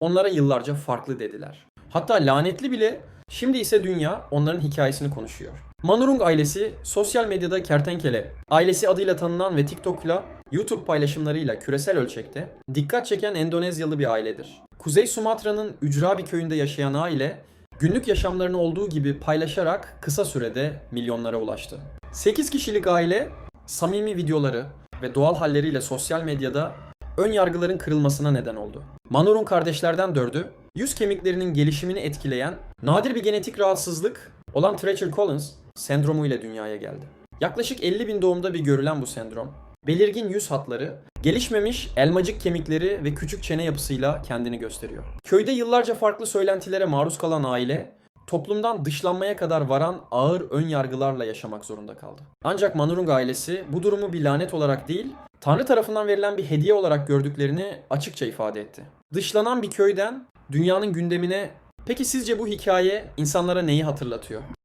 onlara yıllarca farklı dediler. Hatta lanetli bile şimdi ise dünya onların hikayesini konuşuyor. Manurung ailesi sosyal medyada kertenkele, ailesi adıyla tanınan ve TikTok'la YouTube paylaşımlarıyla küresel ölçekte dikkat çeken Endonezyalı bir ailedir. Kuzey Sumatra'nın ücra bir köyünde yaşayan aile günlük yaşamlarını olduğu gibi paylaşarak kısa sürede milyonlara ulaştı. 8 kişilik aile samimi videoları ve doğal halleriyle sosyal medyada ön yargıların kırılmasına neden oldu. Manur'un kardeşlerden dördü, yüz kemiklerinin gelişimini etkileyen nadir bir genetik rahatsızlık olan Treacher Collins sendromu ile dünyaya geldi. Yaklaşık 50 bin doğumda bir görülen bu sendrom, belirgin yüz hatları, gelişmemiş elmacık kemikleri ve küçük çene yapısıyla kendini gösteriyor. Köyde yıllarca farklı söylentilere maruz kalan aile, toplumdan dışlanmaya kadar varan ağır ön yargılarla yaşamak zorunda kaldı. Ancak Manurung ailesi bu durumu bir lanet olarak değil, Tanrı tarafından verilen bir hediye olarak gördüklerini açıkça ifade etti. Dışlanan bir köyden dünyanın gündemine Peki sizce bu hikaye insanlara neyi hatırlatıyor?